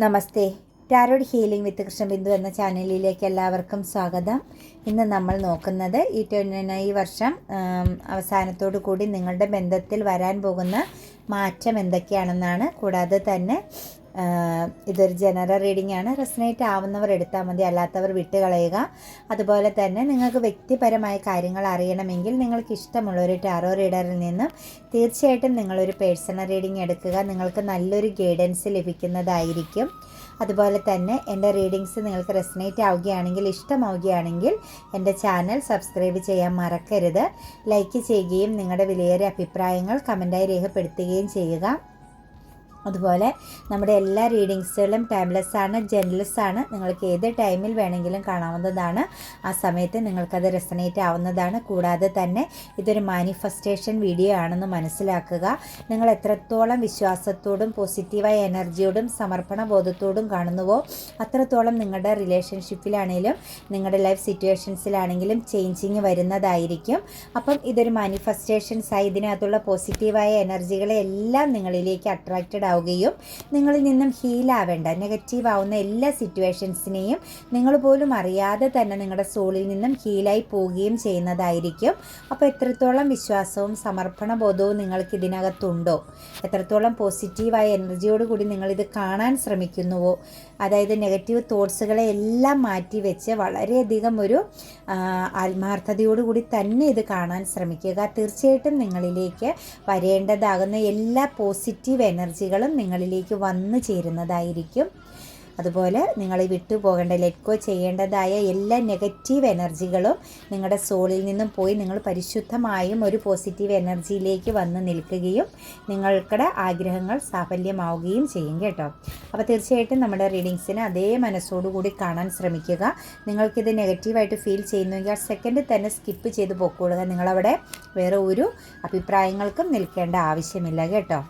Namaste. Tarot healing with Krishnabindu എന്ന ചാനലിലേക്ക് എല്ലാവർക്കും സ്വാഗതം. ഇന്ന് നമ്മൾ നോക്കുന്നത് ഈ ഈ വർഷം അവസാനത്തോടു കൂടി നിങ്ങളുടെ ബന്ധത്തിൽ വരാൻ പോകുന്ന മാറ്റം എന്തൊക്കെയാണെന്നാണ്. കൂടാതെ തന്നെ ഇതൊരു ജനറൽ റീഡിംഗ് ആണ്. റെസനേറ്റ് ആവുന്നവർ എടുത്താൽ മതി അല്ലാത്തവർ വിട്ടുകളയുക. അതുപോലെ തന്നെ നിങ്ങൾക്ക് വ്യക്തിപരമായ കാര്യങ്ങൾ അറിയണമെങ്കിൽ നിങ്ങൾക്ക് ഇഷ്ടമുള്ള ഒരു ടാറോ റീഡറിൽ നിന്നും തീർച്ചയായിട്ടും നിങ്ങളൊരു പേഴ്സണൽ റീഡിംഗ് എടുക്കുക. നിങ്ങൾക്ക് നല്ലൊരു ഗൈഡൻസ് ലഭിക്കുന്നതായിരിക്കും. അതുപോലെ തന്നെ എന്റെ റീഡിങ്സ് നിങ്ങൾക്ക് റെസനേറ്റ് ആവുകയാണെങ്കിൽ ഇഷ്ടമാവുകയാണെങ്കിൽ എന്റെ ചാനൽ സബ്സ്ക്രൈബ് ചെയ്യാൻ മറക്കരുത്. ലൈക്ക് ചെയ്യുകയും നിങ്ങളുടെ വിലയേറിയ അഭിപ്രായങ്ങൾ കമന്റായി രേഖപ്പെടുത്തുകയും ചെയ്യുക. അതുപോലെ നമ്മുടെ എല്ലാ റീഡിങ്സുകളും ടൈംലെസ് ആണ് ജെൻലെസ് ആണ്. നിങ്ങൾക്ക് ഏത് ടൈമിൽ വേണമെങ്കിലും കാണാവുന്നതാണ്. ആ സമയത്ത് നിങ്ങൾക്കത് റെസനേറ്റ് ആവുന്നതാണ്. കൂടാതെ തന്നെ ഇതൊരു മാനിഫെസ്റ്റേഷൻ വീഡിയോ ആണെന്ന് മനസ്സിലാക്കുക. നിങ്ങൾ എത്രത്തോളം വിശ്വാസത്തോടും പോസിറ്റീവായ എനർജിയോടും സമർപ്പണ ബോധത്തോടും കാണുന്നുവോ അത്രത്തോളം നിങ്ങളുടെ റിലേഷൻഷിപ്പിലാണെങ്കിലും നിങ്ങളുടെ ലൈഫ് സിറ്റുവേഷൻസിലാണെങ്കിലും ചേഞ്ചിങ് വരുന്നതായിരിക്കും. അപ്പം ഇതൊരു മാനിഫെസ്റ്റേഷൻസായി ഇതിനകത്തുള്ള പോസിറ്റീവായ എനർജികളെ എല്ലാം നിങ്ങളിലേക്ക് അട്രാക്റ്റഡ് ആവുകയും നിങ്ങളിൽ നിന്നും ഹീലാവേണ്ട നെഗറ്റീവ് ആവുന്ന എല്ലാ സിറ്റുവേഷൻസിനെയും നിങ്ങൾ പോലും അറിയാതെ തന്നെ നിങ്ങളുടെ സോളിൽ നിന്നും ഹീലായി പോവുകയും ചെയ്യുന്നതായിരിക്കും. അപ്പോൾ എത്രത്തോളം വിശ്വാസവും സമർപ്പണ ബോധവും നിങ്ങൾക്ക് ഇതിനകത്തുണ്ടോ? എത്രത്തോളം പോസിറ്റീവായ എനർജിയോടുകൂടി നിങ്ങളിത് കാണാൻ ശ്രമിക്കുന്നുവോ? അതായത് നെഗറ്റീവ് തോട്ട്സുകളെ എല്ലാം മാറ്റി വെച്ച് വളരെയധികം ഒരു ആത്മാർത്ഥതയോടുകൂടി തന്നെ ഇത് കാണാൻ ശ്രമിക്കുക. തീർച്ചയായിട്ടും നിങ്ങളിലേക്ക് വരേണ്ടതാകുന്ന എല്ലാ പോസിറ്റീവ് എനർജികളും നിങ്ങളിലേക്ക് വന്നു ചേരുന്നതായിരിക്കും. അതുപോലെ നിങ്ങൾ വിട്ടു പോകേണ്ട ലെറ്റ് ഗോ ചെയ്യേണ്ടതായ എല്ലാ നെഗറ്റീവ് എനർജികളും നിങ്ങളുടെ സോളിൽ നിന്നും പോയി നിങ്ങൾ പരിശുദ്ധമായും ഒരു പോസിറ്റീവ് എനർജിയിലേക്ക് വന്ന് നിൽക്കുകയും നിങ്ങൾക്കുടെ ആഗ്രഹങ്ങൾ സാഫല്യമാവുകയും ചെയ്യും കേട്ടോ. അപ്പോൾ തീർച്ചയായിട്ടും നമ്മുടെ റീഡിങ്സിന് അതേ മനസ്സോടുകൂടി കാണാൻ ശ്രമിക്കുക. നിങ്ങൾക്കിത് നെഗറ്റീവായിട്ട് ഫീൽ ചെയ്യുന്നുവെങ്കിൽ ആ സെക്കൻഡ് തന്നെ സ്കിപ്പ് ചെയ്ത് പൊക്കോളുക. നിങ്ങളവിടെ വേറെ ഒരു അഭിപ്രായങ്ങൾക്കും നിൽക്കേണ്ട ആവശ്യമില്ല കേട്ടോ.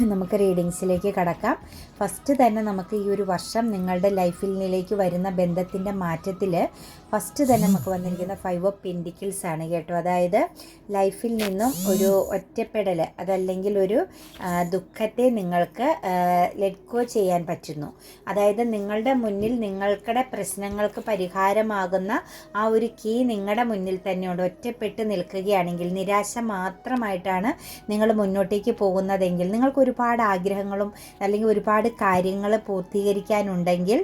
നമുക്ക് റീഡിങ്സിലേക്ക് കടക്കാം. ഫസ്റ്റ് തന്നെ നമുക്ക് ഈ ഒരു വർഷം നിങ്ങളുടെ ലൈഫിലേക്ക് വരുന്ന ബന്ധത്തിന്റെ മാറ്റത്തിൽ ഫസ്റ്റ് തന്നെ നമുക്ക് വന്നിരിക്കുന്ന ഫൈവ് ഓഫ് പെൻഡിക്കിൾസ് ആണ് കേട്ടോ. അതായത് ലൈഫിൽ നിന്നും ഒരു ഒറ്റപ്പെടൽ അതല്ലെങ്കിൽ ഒരു ദുഃഖത്തെ നിങ്ങൾക്ക് ലെറ്റ് ചെയ്യാൻ പറ്റുന്നു. അതായത് നിങ്ങളുടെ മുന്നിൽ നിങ്ങൾക്കുടെ പ്രശ്നങ്ങൾക്ക് പരിഹാരമാകുന്ന ആ ഒരു കീ നിങ്ങളുടെ മുന്നിൽ തന്നെയുണ്ട്. ഒറ്റപ്പെട്ട് നിൽക്കുകയാണെങ്കിൽ നിരാശ മാത്രമായിട്ടാണ് നിങ്ങൾ മുന്നോട്ടേക്ക് പോകുന്നതെങ്കിൽ നിങ്ങൾക്ക് ഒരുപാട് ആഗ്രഹങ്ങളും അല്ലെങ്കിൽ ഒരുപാട് കാര്യങ്ങൾ പൂർത്തീകരിക്കാനുണ്ടെങ്കിൽ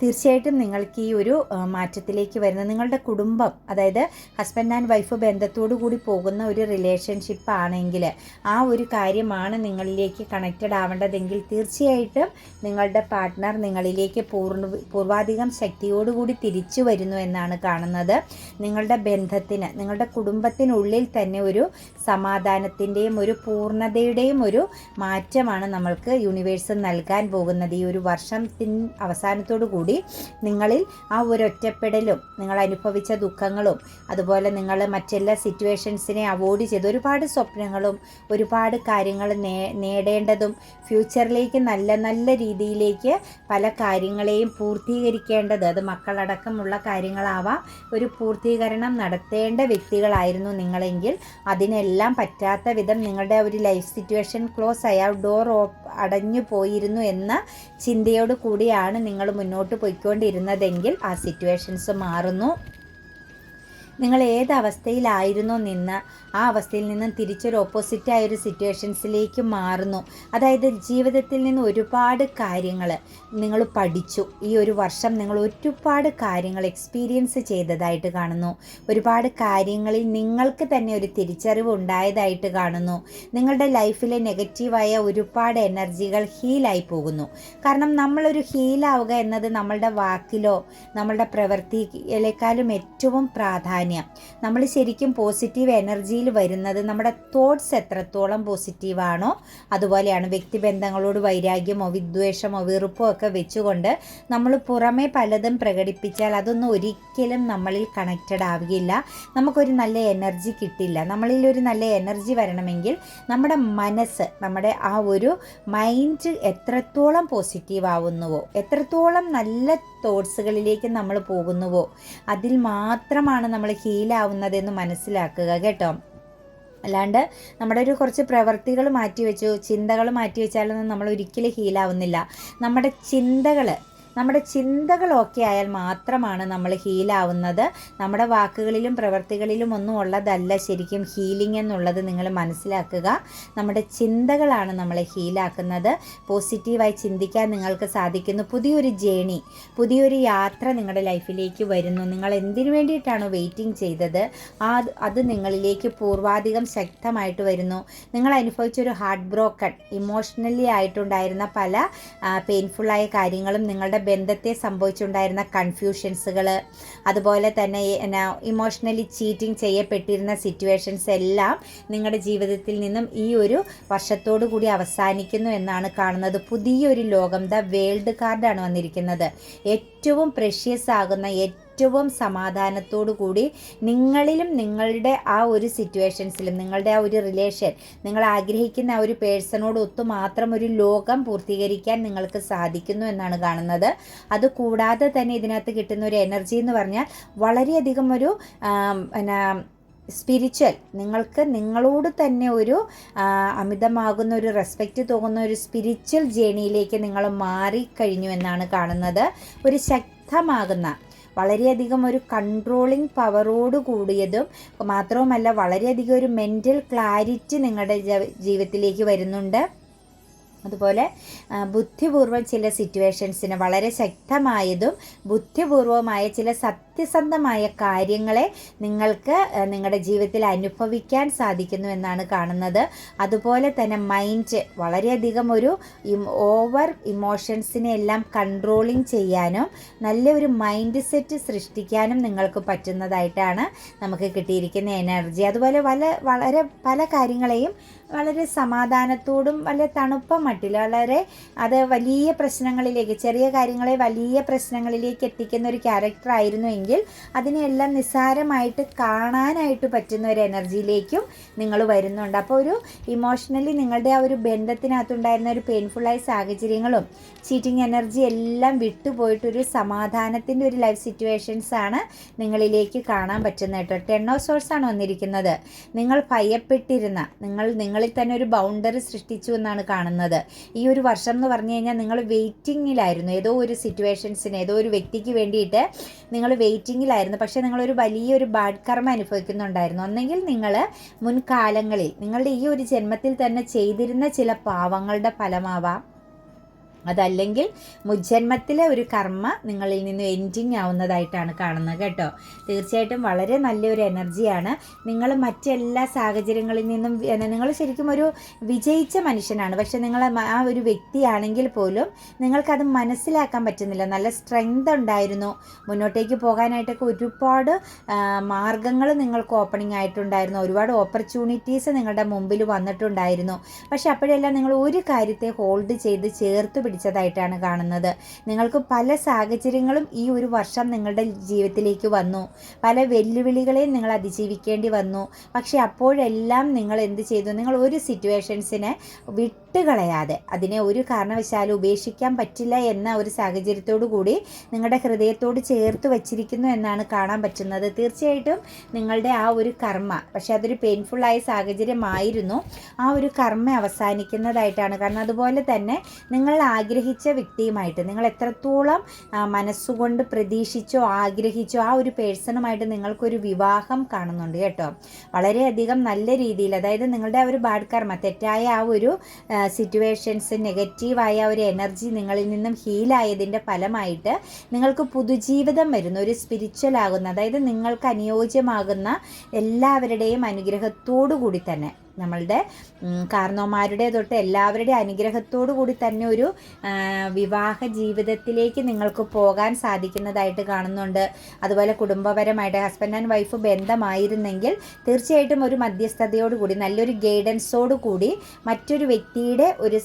തീർച്ചയായിട്ടും നിങ്ങൾക്ക് ഈ ഒരു മാറ്റത്തിലേക്ക് വരുന്ന നിങ്ങളുടെ കുടുംബം അതായത് ഹസ്ബൻഡ് ആൻഡ് വൈഫ് ബന്ധത്തോടു കൂടി പോകുന്ന ഒരു റിലേഷൻഷിപ്പ് ആണെങ്കിൽ ആ ഒരു കാര്യമാണ് നിങ്ങളിലേക്ക് കണക്റ്റഡ് ആവേണ്ടതെങ്കിൽ തീർച്ചയായിട്ടും നിങ്ങളുടെ പാർട്ട്ണർ നിങ്ങളിലേക്ക് പൂർണ പൂർവാധികം ശക്തിയോടുകൂടി തിരിച്ചു വരുന്നു എന്നാണ് കാണുന്നത്. നിങ്ങളുടെ ബന്ധത്തിന് നിങ്ങളുടെ കുടുംബത്തിനുള്ളിൽ തന്നെ ഒരു സമാധാനത്തിന്റെയും ഒരു പൂർണതയുടെയും ഒരു മാറ്റമാണ് നമ്മൾക്ക് യൂണിവേഴ്സ് നൽകാൻ പോകുന്നത്. ഈ ഒരു വർഷത്തിൻ അവസാനത്തോടു കൂടി നിങ്ങളിൽ ആ ഒരു ഒറ്റപ്പെടലും നിങ്ങൾ അനുഭവിച്ച ദുഃഖങ്ങളും അതുപോലെ നിങ്ങൾ മറ്റെല്ലാ സിറ്റുവേഷൻസിനെ അവോയ്ഡ് ചെയ്ത് ഒരുപാട് സ്വപ്നങ്ങളും ഒരുപാട് കാര്യങ്ങൾ നേടേണ്ടതും ഫ്യൂച്ചറിലേക്ക് നല്ല നല്ല രീതിയിലേക്ക് പല കാര്യങ്ങളെയും പൂർത്തീകരിക്കേണ്ടത് അത് മക്കളടക്കമുള്ള കാര്യങ്ങളാവാം. ഒരു പൂർത്തീകരണം നടത്തേണ്ട വ്യക്തികളായിരുന്നു നിങ്ങളെങ്കിൽ അതിനെല്ലാം പറ്റാത്ത വിധം നിങ്ങളുടെ ഒരു ലൈഫ് സിറ്റുവേഷൻ ക്ലോസ് ആയ ഡോർ അടഞ്ഞു പോയിരുന്നു എന്ന ചിന്തയോട് കൂടിയാണ് നിങ്ങൾ മുന്നോട്ട് പോയിക്കൊണ്ടിരുന്നതെങ്കിൽ ആ സിറ്റുവേഷൻസ് മാറുന്നു. നിങ്ങൾ ഏത് അവസ്ഥയിലായിരുന്നോ നിന്ന് ആ അവസ്ഥയിൽ നിന്നും തിരിച്ചൊരു ഓപ്പോസിറ്റായ ഒരു സിറ്റുവേഷൻസിലേക്ക് മാറുന്നു. അതായത് ജീവിതത്തിൽ നിന്ന് ഒരുപാട് കാര്യങ്ങൾ നിങ്ങൾ പഠിച്ചു. ഈ ഒരു വർഷം നിങ്ങൾ ഒരുപാട് കാര്യങ്ങൾ എക്സ്പീരിയൻസ് ചെയ്തതായിട്ട് കാണുന്നു. ഒരുപാട് കാര്യങ്ങളിൽ നിങ്ങൾക്ക് തന്നെ ഒരു തിരിച്ചറിവ് ഉണ്ടായതായിട്ട് കാണുന്നു. നിങ്ങളുടെ ലൈഫിലെ നെഗറ്റീവായ ഒരുപാട് എനർജികൾ ഹീലായി പോകുന്നു. കാരണം നമ്മളൊരു ഹീലാവുക എന്നത് നമ്മളുടെ വാക്കിലോ നമ്മളുടെ പ്രവൃത്തിയിലേക്കാളും ഏറ്റവും പ്രാധാന്യം. നമ്മൾ ശരിക്കും പോസിറ്റീവ് എനർജിയിൽ വരുന്നത് നമ്മുടെ തോട്ട്സ് എത്രത്തോളം പോസിറ്റീവാണോ അതുപോലെയാണ് വ്യക്തിബന്ധങ്ങളോട് വൈരാഗ്യമോ വിദ്വേഷമോ വെറുപ്പോ ഒക്കെ വെച്ചുകൊണ്ട് നമ്മൾ പുറമേ പലതും പ്രകടിപ്പിച്ചാൽ അതൊന്നും ഒരിക്കലും നമ്മളിൽ കണക്റ്റഡ് ആവുകയില്ല. നമുക്കൊരു നല്ല എനർജി കിട്ടില്ല. നമ്മളിൽ ഒരു നല്ല എനർജി വരണമെങ്കിൽ നമ്മുടെ മനസ്സ് നമ്മുടെ ആ ഒരു മൈൻഡ് എത്രത്തോളം പോസിറ്റീവ് ആവുന്നുവോ എത്രത്തോളം നല്ല തോട്ട്സുകളിലേക്ക് നമ്മൾ പോകുന്നുവോ അതിൽ മാത്രമാണ് നമ്മൾ ഹീലാവുന്നതെന്ന് മനസ്സിലാക്കുക കേട്ടോ. അല്ലാണ്ട് നമ്മുടെ ഒരു കുറച്ച് പ്രവൃത്തികൾ മാറ്റി വെച്ചു ചിന്തകൾ മാറ്റി വെച്ചാലൊന്നും നമ്മൾ ഒരിക്കലും ഹീലാവുന്നില്ല നമ്മുടെ ചിന്തകൾ നമ്മുടെ ചിന്തകളൊക്കെ ആയാൽ മാത്രമാണ് നമ്മൾ ഹീലാവുന്നത് നമ്മുടെ വാക്കുകളിലും പ്രവൃത്തികളിലും ഒന്നും ഉള്ളതല്ല ശരിക്കും ഹീലിംഗ് എന്നുള്ളത് നിങ്ങൾ മനസ്സിലാക്കുക. നമ്മുടെ ചിന്തകളാണ് നമ്മളെ ഹീലാക്കുന്നത് പോസിറ്റീവായി ചിന്തിക്കാൻ നിങ്ങൾക്ക് സാധിക്കുന്നു. പുതിയൊരു ജേണി പുതിയൊരു യാത്ര നിങ്ങളുടെ ലൈഫിലേക്ക് വരുന്നു. നിങ്ങൾ എന്തിനു വേണ്ടിയിട്ടാണോ വെയിറ്റിംഗ് ചെയ്തത്? ആ അത് നിങ്ങളിലേക്ക് പൂർവാധികം ശക്തമായിട്ട് വരുന്നു. നിങ്ങൾ അനുഭവിച്ചൊരു ഹാർട്ട് ബ്രോക്കൺ ഇമോഷണലി ആയിട്ടുണ്ടായിരുന്ന പല പെയിൻഫുള്ളായ കാര്യങ്ങളും നിങ്ങളുടെ ബന്ധത്തെ സംഭവിച്ചുണ്ടായിരുന്ന കൺഫ്യൂഷൻസുകൾ അതുപോലെ തന്നെ എന്നാ ഇമോഷണലി ചീറ്റിംഗ് ചെയ്യപ്പെട്ടിരുന്ന സിറ്റുവേഷൻസ് എല്ലാം നിങ്ങളുടെ ജീവിതത്തിൽ നിന്നും ഈ ഒരു വർഷത്തോടു കൂടി അവസാനിക്കുന്നു എന്നാണ് കാണുന്നത്. പുതിയൊരു ലോകം ദ വേൾഡ് കാർഡാണ് വന്നിരിക്കുന്നത്. ഏറ്റവും പ്രഷ്യസ് ആകുന്ന ഏറ്റവും സമാധാനത്തോടു കൂടി നിങ്ങളിലും നിങ്ങളുടെ ആ ഒരു സിറ്റുവേഷൻസിലും നിങ്ങളുടെ ആ ഒരു റിലേഷൻ നിങ്ങൾ ആഗ്രഹിക്കുന്ന ആ ഒരു പേഴ്സണോട് ഒത്തു മാത്രം ഒരു ലോകം പൂർത്തീകരിക്കാൻ നിങ്ങൾക്ക് സാധിക്കുന്നു എന്നാണ് കാണുന്നത്. അതുകൂടാതെ തന്നെ ഇതിനകത്ത് കിട്ടുന്ന ഒരു എനർജി എന്ന് പറഞ്ഞാൽ വളരെയധികം ഒരു എന്നാ സ്പിരിച്വൽ നിങ്ങൾക്ക് നിങ്ങളോട് തന്നെ ഒരു അമിതമാകുന്ന ഒരു റെസ്പെക്റ്റ് തോന്നുന്ന ഒരു സ്പിരിച്വൽ ജേണിയിലേക്ക് നിങ്ങൾ മാറിക്കഴിഞ്ഞു എന്നാണ് കാണുന്നത്. ഒരു ശക്തമാകുന്ന വളരെയധികം ഒരു കൺട്രോളിങ് പവറോട് കൂടിയതും മാത്രവുമല്ല വളരെയധികം ഒരു മെന്റൽ ക്ലാരിറ്റി നിങ്ങളുടെ ജീവിതത്തിലേക്ക് വരുന്നുണ്ട്. അതുപോലെ ബുദ്ധിപൂർവം ചില സിറ്റുവേഷൻസിന് വളരെ ശക്തമായതും ബുദ്ധിപൂർവമായ ചില സത്യസന്ധമായ കാര്യങ്ങളെ നിങ്ങൾക്ക് നിങ്ങളുടെ ജീവിതത്തിൽ അനുഭവിക്കാൻ സാധിക്കുന്നു എന്നാണ് കാണുന്നത്. അതുപോലെ തന്നെ മൈൻഡ് വളരെയധികം ഒരു ഓവർ ഇമോഷൻസിനെ എല്ലാം കൺട്രോളിങ് ചെയ്യാനും നല്ലൊരു മൈൻഡ് സെറ്റ് സൃഷ്ടിക്കാനും നിങ്ങൾക്ക് പറ്റുന്നതായിട്ടാണ് നമുക്ക് കിട്ടിയിരിക്കുന്ന എനർജി അതുപോലെ പല വളരെ പല കാര്യങ്ങളെയും വളരെ സമാധാനത്തോടും വളരെ തണുപ്പം മട്ടിൽ. വളരെ അത് വലിയ പ്രശ്നങ്ങളിലേക്ക് ചെറിയ കാര്യങ്ങളെ വലിയ പ്രശ്നങ്ങളിലേക്ക് എത്തിക്കുന്ന ഒരു ക്യാരക്ടർ ആയിരുന്നു എങ്കിൽ അതിനെല്ലാം നിസ്സാരമായിട്ട് കാണാനായിട്ട് പറ്റുന്ന ഒരു എനർജിയിലേക്കും നിങ്ങൾ വരുന്നുണ്ട്. അപ്പോൾ ഒരു ഇമോഷണലി നിങ്ങളുടെ ആ ഒരു ബന്ധത്തിനകത്തുണ്ടായിരുന്ന ഒരു പെയിൻഫുള്ളായ സാഹചര്യങ്ങളും ചീറ്റിംഗ് എനർജി എല്ലാം വിട്ടുപോയിട്ടൊരു സമാധാനത്തിന്റെ ഒരു ലൈഫ് സിറ്റുവേഷൻസ് ആണ് നിങ്ങളിലേക്ക് കാണാൻ പറ്റുന്നത് കേട്ടോ. ടെൻ ഓഫ് സോഴ്സ് ആണ് വന്നിരിക്കുന്നത്. നിങ്ങൾ ഭയപ്പെട്ടിരുന്ന നിങ്ങൾ നിങ്ങളിൽ തന്നെ ഒരു ബൗണ്ടറി സൃഷ്ടിച്ചു എന്നാണ് കാണുന്നത്. ഈ ഒരു വർഷം എന്ന് പറഞ്ഞു കഴിഞ്ഞാൽ നിങ്ങൾ വെയിറ്റിങ്ങിലായിരുന്നു ഏതോ ഒരു സിറ്റുവേഷൻസിന് ഏതോ ഒരു വ്യക്തിക്ക് വേണ്ടിയിട്ട് നിങ്ങൾ വെയിറ്റിങ്ങിലായിരുന്നു പക്ഷേ നിങ്ങളൊരു വലിയൊരു ബാഡ് കർമ്മ അനുഭവിക്കുന്നുണ്ടായിരുന്നു. ഒന്നെങ്കിൽ നിങ്ങൾ മുൻകാലങ്ങളിൽ നിങ്ങളുടെ ഈ ഒരു ജന്മത്തിൽ തന്നെ ചെയ്തിരുന്ന ചില പാവങ്ങളുടെ ഫലമാവാം. അതല്ലെങ്കിൽ മുജ്ജന്മത്തിലെ ഒരു കർമ്മ നിങ്ങളിൽ നിന്ന് എൻഡിങ് ആവുന്നതായിട്ടാണ് കാണുന്നത് കേട്ടോ. തീർച്ചയായിട്ടും വളരെ നല്ലൊരു എനർജിയാണ്. നിങ്ങൾ മറ്റെല്ലാ സാഹചര്യങ്ങളിൽ നിന്നും നിങ്ങൾ ശരിക്കും ഒരു വിജയിച്ച മനുഷ്യനാണ്. പക്ഷെ നിങ്ങൾ ആ ഒരു വ്യക്തിയാണെങ്കിൽ പോലും നിങ്ങൾക്കത് മനസ്സിലാക്കാൻ പറ്റുന്നില്ല. നല്ല സ്ട്രെങ്ത് ഉണ്ടായിരുന്നു. മുന്നോട്ടേക്ക് പോകാനായിട്ടൊക്കെ ഒരുപാട് മാർഗങ്ങൾ നിങ്ങൾക്ക് ഓപ്പണിംഗ് ആയിട്ടുണ്ടായിരുന്നു. ഒരുപാട് ഓപ്പർച്യൂണിറ്റീസ് നിങ്ങളുടെ മുമ്പിൽ വന്നിട്ടുണ്ടായിരുന്നു. പക്ഷെ അപ്പോഴെല്ലാം നിങ്ങൾ ഒരു കാര്യത്തെ ഹോൾഡ് ചെയ്ത് ചേർത്ത് പിടിച്ചതായിട്ടാണ് കാണുന്നത്. നിങ്ങൾക്ക് പല സാഹചര്യങ്ങളും ഈ ഒരു വർഷം നിങ്ങളുടെ ജീവിതത്തിലേക്ക് വന്നു. പല വെല്ലുവിളികളെയും നിങ്ങൾ അതിജീവിക്കേണ്ടി വന്നു. പക്ഷേ അപ്പോഴെല്ലാം നിങ്ങൾ എന്ത് ചെയ്തു? നിങ്ങൾ ഒരു സിറ്റുവേഷൻസിനെ വിട്ടുകളയാതെ അതിനെ ഒരു കാരണവശാലും ഉപേക്ഷിക്കാൻ പറ്റില്ല എന്ന ഒരു സാഹചര്യത്തോടു കൂടി നിങ്ങളുടെ ഹൃദയത്തോട് ചേർത്ത് വച്ചിരിക്കുന്നു എന്നാണ് കാണാൻ പറ്റുന്നത്. തീർച്ചയായിട്ടും നിങ്ങളുടെ ആ ഒരു കർമ്മ പക്ഷെ അതൊരു പെയിൻഫുള്ളായ സാഹചര്യമായിരുന്നു. ആ ഒരു കർമ്മ അവസാനിക്കുന്നതായിട്ടാണ്. കാരണം അതുപോലെ തന്നെ നിങ്ങൾ ആഗ്രഹിച്ച വ്യക്തിയുമായിട്ട് നിങ്ങൾ എത്രത്തോളം മനസ്സുകൊണ്ട് പ്രതീക്ഷിച്ചോ ആഗ്രഹിച്ചോ ആ ഒരു പേഴ്സണുമായിട്ട് നിങ്ങൾക്കൊരു വിവാഹം കാണുന്നുണ്ട് കേട്ടോ. വളരെയധികം നല്ല രീതിയിൽ അതായത് നിങ്ങളുടെ ആ ഒരു ബാഡ് കർമ്മ തെറ്റായ ആ ഒരു സിറ്റുവേഷൻസ് നെഗറ്റീവായ ഒരു എനർജി നിങ്ങളിൽ നിന്നും ഹീലായതിന്റെ ഫലമായിട്ട് നിങ്ങൾക്ക് പുതുജീവിതം വരുന്ന ഒരു സ്പിരിച്വൽ ആകുന്ന അതായത് നിങ്ങൾക്ക് അനുയോജ്യമാകുന്ന എല്ലാവരുടെയും അനുഗ്രഹത്തോടു കൂടി തന്നെ. നമ്മളുടെ കാർണോമാരുടെ തൊട്ട് എല്ലാവരുടെ അനുഗ്രഹത്തോടു കൂടി തന്നെ ഒരു വിവാഹ ജീവിതത്തിലേക്ക് നിങ്ങൾക്ക് പോകാൻ സാധിക്കുന്നതായിട്ട് കാണുന്നുണ്ട്. അതുപോലെ കുടുംബപരമായിട്ട് ഹസ്ബൻഡ് ആൻഡ് വൈഫ് ബന്ധമായിരുന്നെങ്കിൽ തീർച്ചയായിട്ടും ഒരു മധ്യസ്ഥതയോടുകൂടി നല്ലൊരു ഗൈഡൻസോടു കൂടി മറ്റൊരു വ്യക്തിയുടെ ഒരു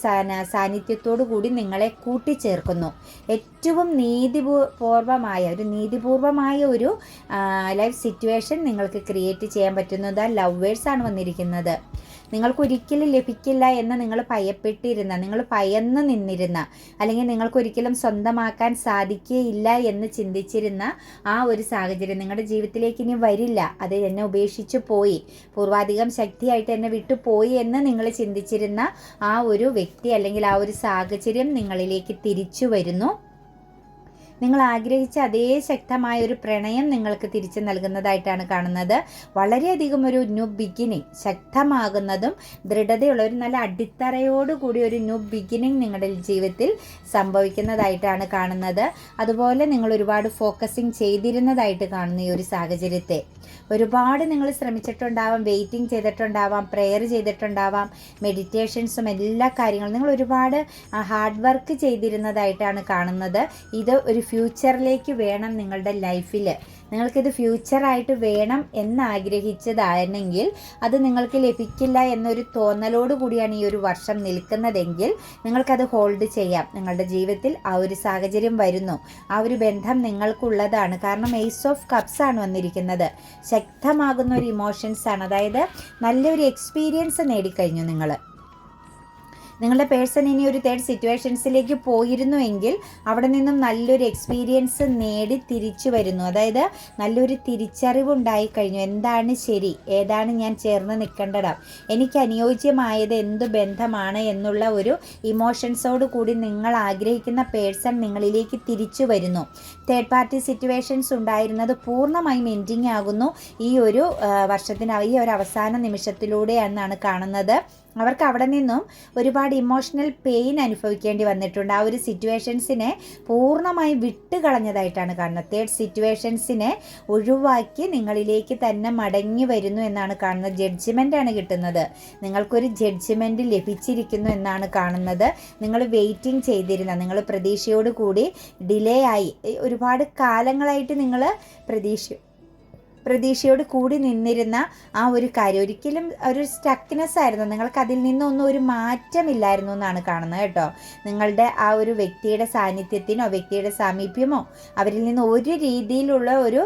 സാന്നിധ്യത്തോടു കൂടി നിങ്ങളെ കൂട്ടിച്ചേർക്കുന്നു. ഏറ്റവും നീതിപൂർവമായ ഒരു നീതിപൂർവമായ ഒരു ലൈഫ് സിറ്റുവേഷൻ നിങ്ങൾക്ക് ക്രിയേറ്റ് ചെയ്യാൻ പറ്റുന്നത് ലവേഴ്സാണ് വന്നിരിക്കുന്നത്. നിങ്ങൾക്ക് ഒരിക്കലും ലഭിക്കില്ല എന്ന് നിങ്ങൾ ഭയപ്പെട്ടിരുന്ന നിങ്ങൾ ഭയന്ന് നിന്നിരുന്ന അല്ലെങ്കിൽ നിങ്ങൾക്ക് ഒരിക്കലും സ്വന്തമാക്കാൻ സാധിക്കുകയില്ല എന്ന് ചിന്തിച്ചിരുന്ന ആ ഒരു സാഹചര്യം നിങ്ങളുടെ ജീവിതത്തിലേക്ക് ഇനി വരില്ല. അത് എന്നെ ഉപേക്ഷിച്ചു പോയി. പൂർവാധികം ശക്തിയായിട്ട് എന്നെ വിട്ടു പോയി എന്ന് നിങ്ങൾ ചിന്തിച്ചിരുന്ന ആ ഒരു വ്യക്തി അല്ലെങ്കിൽ ആ ഒരു സാഹചര്യം നിങ്ങളിലേക്ക് തിരിച്ചു വരുന്നു. നിങ്ങൾ ആഗ്രഹിച്ച അതേ ശക്തമായ ഒരു പ്രണയം നിങ്ങൾക്ക് തിരിച്ചു നൽകുന്നതായിട്ടാണ് കാണുന്നത്. വളരെയധികം ഒരു ന്യൂ ബിഗിനിങ് ശക്തമാകുന്നതും ദൃഢതയുള്ള ഒരു നല്ല അടിത്തറയോടുകൂടി ഒരു ന്യൂ ബിഗിനിങ് നിങ്ങളുടെ ജീവിതത്തിൽ സംഭവിക്കുന്നതായിട്ടാണ് കാണുന്നത്. അതുപോലെ നിങ്ങൾ ഒരുപാട് ഫോക്കസിങ് ചെയ്തിരുന്നതായിട്ട് കാണുന്ന ഈ ഒരു സാഹചര്യത്തെ. ഒരുപാട് നിങ്ങൾ ശ്രമിച്ചിട്ടുണ്ടാവാം വെയിറ്റിംഗ് ചെയ്തിട്ടുണ്ടാവാം പ്രെയർ ചെയ്തിട്ടുണ്ടാവാം മെഡിറ്റേഷൻസും എല്ലാ കാര്യങ്ങളും നിങ്ങൾ ഒരുപാട് ഹാർഡ് വർക്ക് ചെയ്തിരുന്നതായിട്ടാണ് കാണുന്നത്. ഇത് ഒരു ഫ്യൂച്ചറിലേക്ക് വേണം നിങ്ങളുടെ ലൈഫിൽ നിങ്ങൾക്കിത് ഫ്യൂച്ചറായിട്ട് വേണം എന്നാഗ്രഹിച്ചതായിരുന്നെങ്കിൽ അത് നിങ്ങൾക്ക് ലഭിക്കില്ല എന്നൊരു തോന്നലോട് കൂടിയാണ് ഈ ഒരു വർഷം നിൽക്കുന്നതെങ്കിൽ നിങ്ങൾക്കത് ഹോൾഡ് ചെയ്യാം. നിങ്ങളുടെ ജീവിതത്തിൽ ആ ഒരു സാഹചര്യം വരുന്നു. ആ ഒരു ബന്ധം നിങ്ങൾക്കുള്ളതാണ്. കാരണം എയ്സ് ഓഫ് കപ്സ് ആണ് വന്നിരിക്കുന്നത്. ശക്തമാകുന്ന ഒരു ഇമോഷൻസ് ആണ്. അതായത് നല്ലൊരു എക്സ്പീരിയൻസ് നേടിക്കഴിഞ്ഞു നിങ്ങൾ നിങ്ങളുടെ പേഴ്സൺ ഇനി ഒരു തേർഡ് സിറ്റുവേഷൻസിലേക്ക് പോയിരുന്നു എങ്കിൽ അവിടെ നിന്നും നല്ലൊരു എക്സ്പീരിയൻസ് നേടി തിരിച്ചു വരുന്നു. അതായത് നല്ലൊരു തിരിച്ചറിവ് ഉണ്ടായി കഴിഞ്ഞു. എന്താണ് ശരി? ഏതാണ് ഞാൻ ചേർന്ന് നിൽക്കേണ്ടത്? എനിക്ക് അനുയോജ്യമായത് എന്ത് ബന്ധമാണ് എന്നുള്ള ഒരു ഇമോഷൻസോട് കൂടി നിങ്ങൾ ആഗ്രഹിക്കുന്ന പേഴ്സൺ നിങ്ങളിലേക്ക് തിരിച്ചു വരുന്നു. തേർഡ് പാർട്ടി സിറ്റുവേഷൻസ് ഉണ്ടായിരുന്നത് പൂർണമായും എൻഡിങ് ആകുന്നു. ഈ ഒരു വർഷത്തിന് ഈ ഒരു അവസാന നിമിഷത്തിലൂടെയാണ് കാണുന്നത്. അവർക്ക് അവിടെ നിന്നും ഒരുപാട് ഇമോഷണൽ പെയിൻ അനുഭവിക്കേണ്ടി വന്നിട്ടുണ്ട്. ആ ഒരു സിറ്റുവേഷൻസിനെ പൂർണമായും വിട്ടുകളഞ്ഞതായിട്ടാണ് കാണുന്നത്. തേർഡ് സിറ്റുവേഷൻസിനെ ഒഴിവാക്കി നിങ്ങളിലേക്ക് തന്നെ മടങ്ങി വരുന്നു എന്നാണ് കാണുന്നത്. ജഡ്ജ്മെന്റ് ആണ് കിട്ടുന്നത്. നിങ്ങൾക്കൊരു ജഡ്ജ്മെന്റ് ലഭിച്ചിരിക്കുന്നു എന്നാണ് കാണുന്നത്. നിങ്ങൾ വെയിറ്റിംഗ് ചെയ്തിരുന്ന നിങ്ങൾ പ്രതീക്ഷയോട് കൂടി ഡിലേ ആയി. ഒരുപാട് കാലങ്ങളായിട്ട് നിങ്ങൾ പ്രതീക്ഷ പ്രതീക്ഷയോട് കൂടി നിന്നിരുന്ന ആ ഒരു കാര്യം. ഒരിക്കലും ഒരു സ്റ്റക്നെസ് ആയിരുന്നു. നിങ്ങൾക്ക് അതിൽ നിന്നൊന്നും ഒരു മാറ്റമില്ലായിരുന്നു എന്നാണ് കാണുന്നത് കേട്ടോ. നിങ്ങളുടെ ആ ഒരു വ്യക്തിയുടെ സാന്നിധ്യത്തിനോ വ്യക്തിയുടെ സാമീപ്യമോ അവരിൽ നിന്ന് ഒരു രീതിയിലുള്ള ഒരു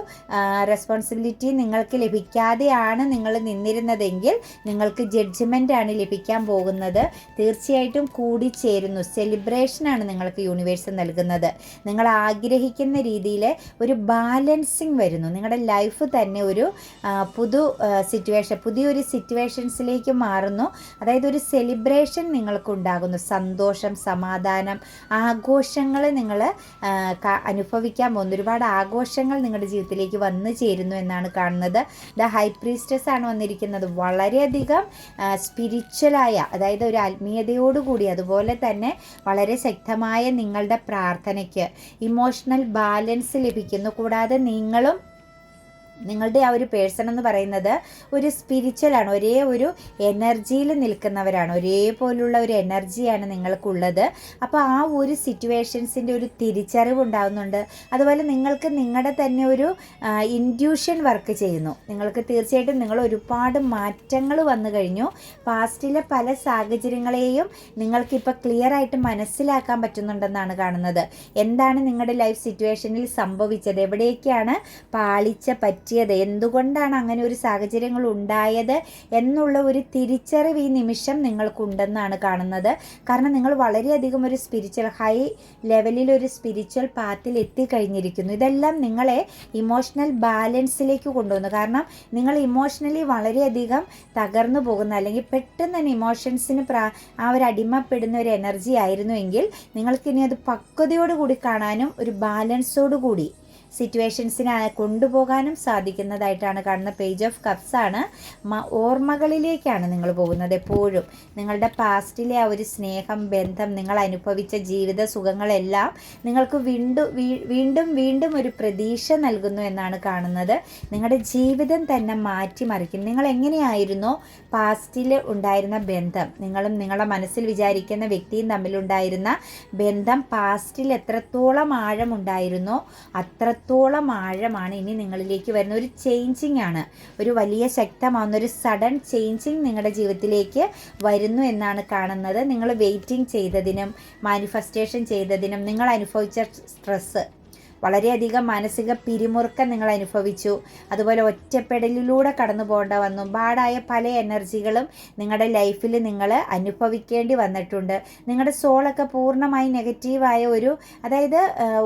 റെസ്പോൺസിബിലിറ്റി നിങ്ങൾക്ക് ലഭിക്കാതെയാണ് നിങ്ങൾ നിന്നിരുന്നതെങ്കിൽ നിങ്ങൾക്ക് ജഡ്ജ്മെന്റ് ആണ് ലഭിക്കാൻ പോകുന്നത്. തീർച്ചയായിട്ടും കൂടിച്ചേരുന്നു സെലിബ്രേഷനാണ് നിങ്ങൾക്ക് യൂണിവേഴ്സ് നൽകുന്നത്. നിങ്ങൾ ആഗ്രഹിക്കുന്ന രീതിയിൽ ഒരു ബാലൻസിങ് വരുന്നു. നിങ്ങളുടെ ലൈഫ് തന്നെ തന്നെ ഒരു പുതു സിറ്റുവേഷൻ പുതിയൊരു സിറ്റുവേഷൻസിലേക്ക് മാറുന്നു. അതായത് ഒരു സെലിബ്രേഷൻ നിങ്ങൾക്ക് ഉണ്ടാകുന്നു സന്തോഷം സമാധാനം ആഘോഷങ്ങൾ നിങ്ങൾ അനുഭവിക്കാൻ പോകുന്നു. ഒരുപാട് ആഘോഷങ്ങൾ നിങ്ങളുടെ ജീവിതത്തിലേക്ക് വന്നു ചേരുന്നു എന്നാണ് കാണുന്നത്. ദ ഹൈ പ്രീസ്റ്റസ് ആണ് വന്നിരിക്കുന്നത്. വളരെയധികം സ്പിരിച്വലായ അതായത് ഒരു ആത്മീയതയോടുകൂടി അതുപോലെ തന്നെ വളരെ ശക്തമായ നിങ്ങളുടെ പ്രാർത്ഥനയ്ക്ക് ഇമോഷണൽ ബാലൻസ് ലഭിക്കുന്നു. കൂടാതെ നിങ്ങളും നിങ്ങളുടെ ആ ഒരു പേഴ്സൺ എന്ന് പറയുന്നത് ഒരു സ്പിരിച്വലാണ് ഒരേ ഒരു എനർജിയിൽ നിൽക്കുന്നവരാണ്. ഒരേപോലുള്ള ഒരു എനർജിയാണ് നിങ്ങൾക്കുള്ളത്. അപ്പോൾ ആ ഒരു സിറ്റുവേഷൻസിന്റെ ഒരു തിരിച്ചറിവ് ഉണ്ടാകുന്നുണ്ട് അതുപോലെ നിങ്ങൾക്ക് നിങ്ങളുടെ തന്നെ ഒരു ഇൻഡ്യൂഷൻ വർക്ക് ചെയ്യുന്നു. നിങ്ങൾക്ക് തീർച്ചയായിട്ടും നിങ്ങൾ ഒരുപാട് മാറ്റങ്ങൾ വന്നു കഴിഞ്ഞു. പാസ്റ്റിലെ പല സാഹചര്യങ്ങളെയും നിങ്ങൾക്കിപ്പോൾ ക്ലിയർ ആയിട്ട് മനസ്സിലാക്കാൻ പറ്റുന്നുണ്ടെന്നാണ് കാണുന്നത്. എന്താണ് നിങ്ങളുടെ ലൈഫ് സിറ്റുവേഷനിൽ സംഭവിച്ചത്? എവിടെയൊക്കെയാണ് പാളിച്ച പറ്റി പറ്റിയത്? എന്തുകൊണ്ടാണ് അങ്ങനെ ഒരു സാഹചര്യങ്ങൾ ഉണ്ടായത് എന്നുള്ള ഒരു തിരിച്ചറിവ് ഈ നിമിഷം നിങ്ങൾക്കുണ്ടെന്നാണ് കാണുന്നത്. കാരണം നിങ്ങൾ വളരെയധികം ഒരു സ്പിരിച്വൽ ഹൈ ലെവലിൽ ഒരു സ്പിരിച്വൽ പാത്തിൽ എത്തിക്കഴിഞ്ഞിരിക്കുന്നു. ഇതെല്ലാം നിങ്ങളെ ഇമോഷണൽ ബാലൻസിലേക്ക് കൊണ്ടുവന്നു. കാരണം നിങ്ങൾ ഇമോഷണലി വളരെയധികം തകർന്നു പോകുന്ന അല്ലെങ്കിൽ പെട്ടെന്ന് തന്നെ ഇമോഷൻസിന് പ്രാ ആ ഒരു അടിമപ്പെടുന്ന ഒരു എനർജി ആയിരുന്നു എങ്കിൽ നിങ്ങൾക്കിനി അത് പക്വതയോടുകൂടി കാണാനും ഒരു ബാലൻസോടുകൂടി സിറ്റുവേഷൻസിനെ കൊണ്ടുപോകാനും സാധിക്കുന്നതായിട്ടാണ് കാണുന്ന പേജ് ഓഫ് കപ്സ് ആണ്. ഓർമ്മകളിലേക്കാണ് നിങ്ങൾ പോകുന്നത് എപ്പോഴും. നിങ്ങളുടെ പാസ്റ്റിലെ ആ ഒരു സ്നേഹം ബന്ധം നിങ്ങൾ അനുഭവിച്ച ജീവിത സുഖങ്ങളെല്ലാം നിങ്ങൾക്ക് വീണ്ടും വീണ്ടും വീണ്ടും ഒരു പ്രതീക്ഷ നൽകുന്നു എന്നാണ് കാണുന്നത്. നിങ്ങളുടെ ജീവിതം തന്നെ മാറ്റിമറിക്കും. നിങ്ങൾ എങ്ങനെയായിരുന്നോ പാസ്റ്റിൽ ഉണ്ടായിരുന്ന ബന്ധം? നിങ്ങളും നിങ്ങളുടെ മനസ്സിൽ വിചാരിക്കുന്ന വ്യക്തിയും തമ്മിലുണ്ടായിരുന്ന ബന്ധം പാസ്റ്റിൽ എത്രത്തോളം ആഴമുണ്ടായിരുന്നോ? അത്ര എത്രത്തോളം ആഴമാണ് ഇനി നിങ്ങളിലേക്ക് വരുന്ന ഒരു ചേഞ്ചിങ് ആണ്. ഒരു വലിയ ശക്തമാകുന്ന ഒരു സഡൻ ചേഞ്ചിങ് നിങ്ങളുടെ ജീവിതത്തിലേക്ക് വരുന്നു എന്നാണ് കാണുന്നത്. നിങ്ങൾ വെയിറ്റിംഗ് ചെയ്തതിനും മാനിഫെസ്റ്റേഷൻ ചെയ്തതിനും നിങ്ങൾ അനുഭവിച്ച സ്ട്രെസ്സ് വളരെയധികം മാനസിക പിരിമുറുക്കം നിങ്ങൾ അനുഭവിച്ചു. അതുപോലെ ഒറ്റപ്പെടലിലൂടെ കടന്നു പോകേണ്ട വന്നു. ബാഡായ പല എനർജികളും നിങ്ങളുടെ ലൈഫിൽ നിങ്ങൾ അനുഭവിക്കേണ്ടി വന്നിട്ടുണ്ട്. നിങ്ങളുടെ സോളൊക്കെ പൂർണമായി നെഗറ്റീവായ ഒരു അതായത്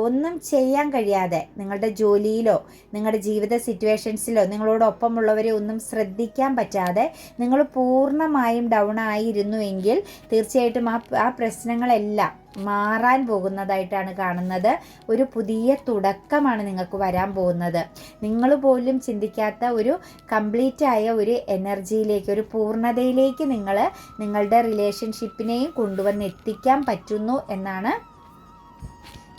ഒന്നും ചെയ്യാൻ കഴിയാതെ നിങ്ങളുടെ ജോലിയിലോ നിങ്ങളുടെ ജീവിത സിറ്റുവേഷൻസിലോ നിങ്ങളോടൊപ്പമുള്ളവരെ ഒന്നും ശ്രദ്ധിക്കാൻ പറ്റാതെ നിങ്ങൾ പൂർണമായും ഡൗൺ ആയിരുന്നു എങ്കിൽ തീർച്ചയായിട്ടും ആ ആ പ്രശ്നങ്ങളെല്ലാം മാറാൻ പോകുന്നതായിട്ടാണ് കാണുന്നത്. ഒരു പുതിയ തുടക്കമാണ് നിങ്ങൾക്ക് വരാൻ പോകുന്നത്. നിങ്ങൾ പോലും ചിന്തിക്കാത്ത ഒരു കംപ്ലീറ്റ് ആയ ഒരു എനർജിയിലേക്ക് ഒരു പൂർണതയിലേക്ക് നിങ്ങൾ നിങ്ങളുടെ റിലേഷൻഷിപ്പിനെയും കൊണ്ടുവന്ന് എത്തിക്കാൻ പറ്റുന്നു എന്നാണ്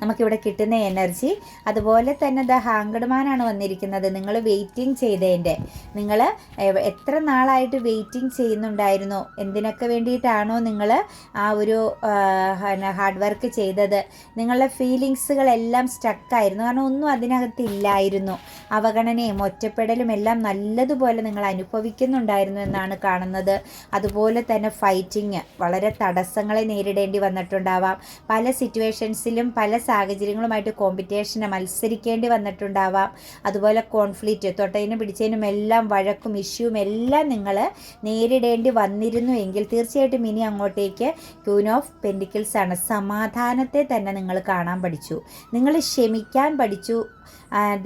നമുക്കിവിടെ കിട്ടുന്ന എനർജി അതുപോലെ തന്നെ ദ ഹാങ്കഡ്മാനാണ് വന്നിരിക്കുന്നത്. നിങ്ങൾ വെയിറ്റിംഗ് ചെയ്തതിന്റെ നിങ്ങൾ എത്ര നാളായിട്ട് വെയിറ്റിംഗ് ചെയ്യുന്നുണ്ടായിരുന്നു? എന്തിനൊക്കെ വേണ്ടിയിട്ടാണോ നിങ്ങൾ ആ ഒരു ഹാർഡ് വർക്ക് ചെയ്തത്? നിങ്ങളുടെ ഫീലിങ്സുകളെല്ലാം സ്റ്റക്കായിരുന്നു കാരണം ഒന്നും അതിനകത്ത് ഇല്ലായിരുന്നു അവഗണനയും ഒറ്റപ്പെടലും എല്ലാം നല്ലതുപോലെ നിങ്ങൾ അനുഭവിക്കുന്നുണ്ടായിരുന്നു എന്നാണ് കാണുന്നത്. അതുപോലെ തന്നെ ഫൈറ്റിങ് വളരെ തടസ്സങ്ങളെ നേരിടേണ്ടി വന്നിട്ടുണ്ടാവാം. പല സിറ്റുവേഷൻസിലും പല സാഹചര്യങ്ങളുമായിട്ട് കോമ്പറ്റീഷന് മത്സരിക്കേണ്ടി വന്നിട്ടുണ്ടാവാം. അതുപോലെ കോൺഫ്ലിക്റ്റ് തൊട്ടതിനും പിടിച്ചതിനും എല്ലാം വഴക്കും ഇഷ്യൂവും എല്ലാം നിങ്ങൾ നേരിടേണ്ടി വന്നിരുന്നു എങ്കിൽ തീർച്ചയായിട്ടും ഇനി അങ്ങോട്ടേക്ക് ക്യൂൻ ഓഫ് പെൻഡിക്കിൾസ് ആണ് സമാധാനത്തെ തന്നെ നിങ്ങൾ കാണാൻ പഠിച്ചു. നിങ്ങൾ ക്ഷമിക്കാൻ പഠിച്ചു.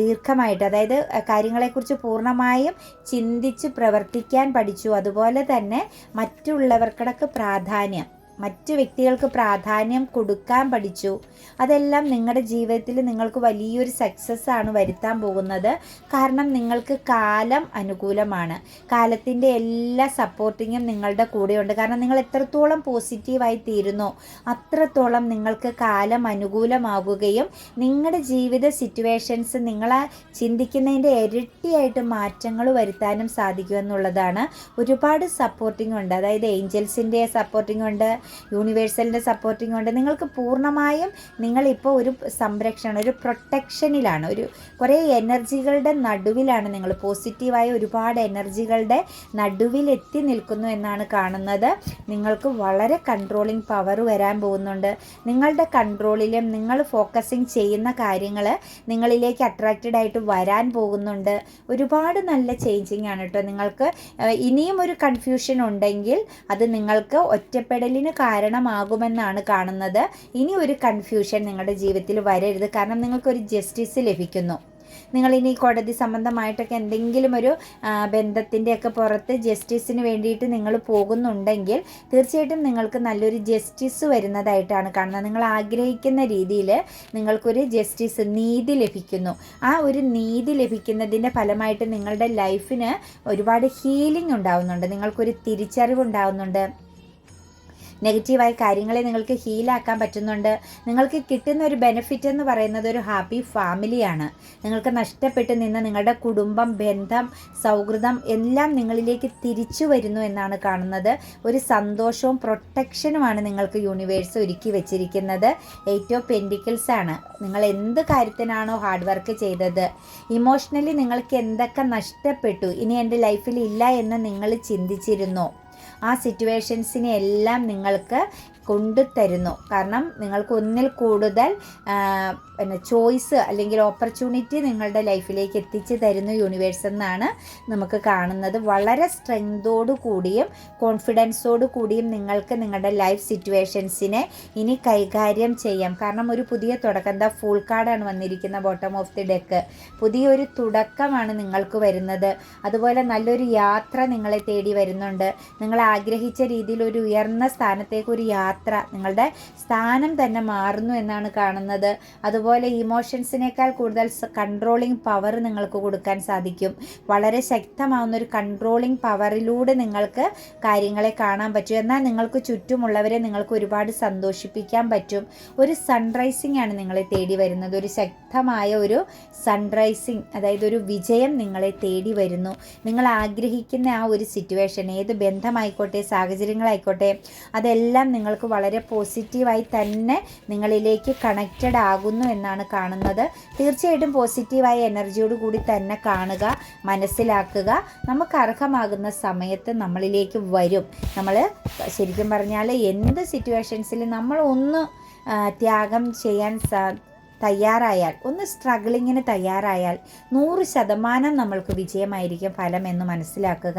ദീർഘമായിട്ട് അതായത് കാര്യങ്ങളെക്കുറിച്ച് പൂർണമായും ചിന്തിച്ച് പ്രവർത്തിക്കാൻ പഠിച്ചു. അതുപോലെ തന്നെ മറ്റുള്ളവർക്കിടക്ക് പ്രാധാന്യം. മറ്റു വ്യക്തികൾക്ക് പ്രാധാന്യം കൊടുക്കാൻ പഠിച്ചു. അതെല്ലാം നിങ്ങളുടെ ജീവിതത്തിൽ നിങ്ങൾക്ക് വലിയൊരു സക്സസ് ആണ് വരുത്താൻ പോകുന്നത്. കാരണം നിങ്ങൾക്ക് കാലം അനുകൂലമാണ്. കാലത്തിന്റെ എല്ലാ സപ്പോർട്ടിങ്ങും നിങ്ങളുടെ കൂടെയുണ്ട്. കാരണം നിങ്ങൾ എത്രത്തോളം പോസിറ്റീവായി തീരുന്നോ അത്രത്തോളം നിങ്ങൾക്ക് കാലം അനുകൂലമാകുകയും നിങ്ങളുടെ ജീവിത സിറ്റുവേഷൻസ് നിങ്ങളെ ചിന്തിക്കുന്നതിന്റെ ഇരട്ടിയായിട്ട് മാറ്റങ്ങൾ വരുത്താനും സാധിക്കുമെന്നുള്ളതാണ് ഒരുപാട് സപ്പോർട്ടിംഗ് ഉണ്ട്. അതായത് ഏഞ്ചൽസിന്റെ സപ്പോർട്ടിംഗ് ഉണ്ട്. യൂണിവേഴ്സലിന്റെ സപ്പോർട്ടിങ് കൊണ്ട് നിങ്ങൾക്ക് പൂർണമായും നിങ്ങളിപ്പോൾ ഒരു സംരക്ഷണം ഒരു പ്രൊട്ടക്ഷനിലാണ് ഒരു കുറേ എനർജികളുടെ നടുവിലാണ് നിങ്ങൾ പോസിറ്റീവായ ഒരുപാട് എനർജികളുടെ നടുവിൽ എത്തി നിൽക്കുന്നു എന്നാണ് കാണുന്നത്. നിങ്ങൾക്ക് വളരെ കൺട്രോളിങ് പവർ വരാൻ പോകുന്നുണ്ട്. നിങ്ങളുടെ കൺട്രോളിലും നിങ്ങൾ ഫോക്കസിങ് ചെയ്യുന്ന കാര്യങ്ങൾ നിങ്ങളിലേക്ക് അട്രാക്റ്റഡ് ആയിട്ട് വരാൻ പോകുന്നുണ്ട്. ഒരുപാട് നല്ല ചേഞ്ചിങ് ആണ് കേട്ടോ നിങ്ങൾക്ക്. ഇനിയും ഒരു കൺഫ്യൂഷൻ ഉണ്ടെങ്കിൽ അത് നിങ്ങൾക്ക് ഒറ്റപ്പെടലിന് കാരണമാകുമെന്നാണ് കാണുന്നത്. ഇനി ഒരു കൺഫ്യൂഷൻ നിങ്ങളുടെ ജീവിതത്തിൽ വരരുത്. കാരണം നിങ്ങൾക്കൊരു ജസ്റ്റിസ് ലഭിക്കുന്നു. നിങ്ങൾ ഇനി കോടതി സംബന്ധമായിട്ടൊക്കെ എന്തെങ്കിലും ഒരു ബന്ധത്തിന്റെയൊക്കെ പുറത്ത് ജസ്റ്റിസിന് വേണ്ടിയിട്ട് നിങ്ങൾ പോകുന്നുണ്ടെങ്കിൽ തീർച്ചയായിട്ടും നിങ്ങൾക്ക് നല്ലൊരു ജസ്റ്റിസ് വരുന്നതായിട്ടാണ് കാണുന്നത്. നിങ്ങൾ ആഗ്രഹിക്കുന്ന രീതിയിൽ നിങ്ങൾക്കൊരു ജസ്റ്റിസ് നീതി ലഭിക്കുന്നു. ആ ഒരു നീതി ലഭിക്കുന്നതിന്റെ ഫലമായിട്ട് നിങ്ങളുടെ ലൈഫിന് ഒരുപാട് ഹീലിംഗ് ഉണ്ടാവുന്നുണ്ട്. നിങ്ങൾക്കൊരു തിരിച്ചറിവ് ഉണ്ടാവുന്നുണ്ട്. നെഗറ്റീവായ കാര്യങ്ങളെ നിങ്ങൾക്ക് ഹീലാക്കാൻ പറ്റുന്നുണ്ട്. നിങ്ങൾക്ക് കിട്ടുന്ന ഒരു ബെനിഫിറ്റ് എന്ന് പറയുന്നത് ഒരു ഹാപ്പി ഫാമിലിയാണ് നിങ്ങൾക്ക് നഷ്ടപ്പെട്ട് നിന്ന് നിങ്ങളുടെ കുടുംബം ബന്ധം സൗഹൃദം എല്ലാം നിങ്ങളിലേക്ക് തിരിച്ചു വരുന്നു എന്നാണ് കാണുന്നത്. ഒരു സന്തോഷവും പ്രൊട്ടക്ഷനുമാണ് നിങ്ങൾക്ക് യൂണിവേഴ്സ് ഒരുക്കി വെച്ചിരിക്കുന്നത്. ഏറ്റവും പെൻഡിക്കിൾസ് ആണ്. നിങ്ങൾ എന്ത് കാര്യത്തിനാണോ ഹാർഡ് വർക്ക് ചെയ്തത്. ഇമോഷണലി നിങ്ങൾക്ക് എന്തൊക്കെ നഷ്ടപ്പെട്ടു? ഇനി എന്റെ ലൈഫിൽ ഇല്ല എന്ന് നിങ്ങൾ ചിന്തിച്ചിരുന്നോ? ആ സിറ്റുവേഷൻസിനെ എല്ലാം നിങ്ങൾക്ക് കൊണ്ടുതരുന്നു. കാരണം നിങ്ങൾക്ക് ഒന്നിൽ കൂടുതൽ പിന്നെ ചോയ്സ് അല്ലെങ്കിൽ ഓപ്പർച്യൂണിറ്റി നിങ്ങളുടെ ലൈഫിലേക്ക് എത്തിച്ചു തരുന്നു യൂണിവേഴ്സ് എന്നാണ് നമുക്ക് കാണുന്നത്. വളരെ സ്ട്രെങ്തോടു കൂടിയും കോൺഫിഡൻസോടു കൂടിയും നിങ്ങൾക്ക് നിങ്ങളുടെ ലൈഫ് സിറ്റുവേഷൻസിനെ ഇനി കൈകാര്യം ചെയ്യാം. കാരണം ഒരു പുതിയ തുടക്കം എന്താ ഫുൾ കാർഡാണ് വന്നിരിക്കുന്ന ബോട്ടം ഓഫ് ദി ഡെക്ക്. പുതിയൊരു തുടക്കമാണ് നിങ്ങൾക്ക് വരുന്നത്. അതുപോലെ നല്ലൊരു യാത്ര നിങ്ങളെ തേടി വരുന്നുണ്ട്. നിങ്ങൾ ആഗ്രഹിച്ച രീതിയിൽ ഒരു ഉയർന്ന സ്ഥാനത്തേക്ക് ഒരു യാത്ര യാത്ര നിങ്ങളുടെ സ്ഥാനം തന്നെ മാറുന്നു എന്നാണ് കാണുന്നത്. അതുപോലെ ഇമോഷൻസിനേക്കാൾ കൂടുതൽ കൺട്രോളിങ് പവർ നിങ്ങൾക്ക് കൊടുക്കാൻ സാധിക്കും. വളരെ ശക്തമാവുന്ന ഒരു കൺട്രോളിങ് പവറിലൂടെ നിങ്ങൾക്ക് കാര്യങ്ങളെ കാണാൻ പറ്റും. എന്നാൽ നിങ്ങൾക്ക് ചുറ്റുമുള്ളവരെ നിങ്ങൾക്ക് ഒരുപാട് സന്തോഷിപ്പിക്കാൻ പറ്റും. ഒരു സൺറൈസിംഗ് ആണ് നിങ്ങളെ തേടി വരുന്നത്. ഒരു ശക്തമായ ഒരു സൺറൈസിങ് അതായത് ഒരു വിജയം നിങ്ങളെ തേടി വരുന്നു. നിങ്ങൾ ആഗ്രഹിക്കുന്ന ആ ഒരു സിറ്റുവേഷൻ ഏത് ബന്ധമായിക്കോട്ടെ സാഹചര്യങ്ങളായിക്കോട്ടെ അതെല്ലാം നിങ്ങൾക്ക് നിങ്ങൾക്ക് വളരെ പോസിറ്റീവായി തന്നെ നിങ്ങളിലേക്ക് കണക്റ്റഡ് ആകുന്നു എന്നാണ് കാണുന്നത്. തീർച്ചയായിട്ടും പോസിറ്റീവായ എനർജിയോട് കൂടി തന്നെ കാണുക മനസ്സിലാക്കുക. നമുക്ക് അർഹമാകുന്ന സമയത്ത് നമ്മളിലേക്ക് വരും. നമ്മൾ ശരിക്കും പറഞ്ഞാൽ എന്ത് സിറ്റുവേഷൻസിൽ നമ്മൾ ഒന്ന് ത്യാഗം ചെയ്യാൻ സാ തയ്യാറായാൽ ഒന്ന് സ്ട്രഗിളിങ്ങിന് തയ്യാറായാൽ നൂറ് ശതമാനം നമ്മൾക്ക് വിജയമായിരിക്കും ഫലം എന്ന് മനസ്സിലാക്കുക.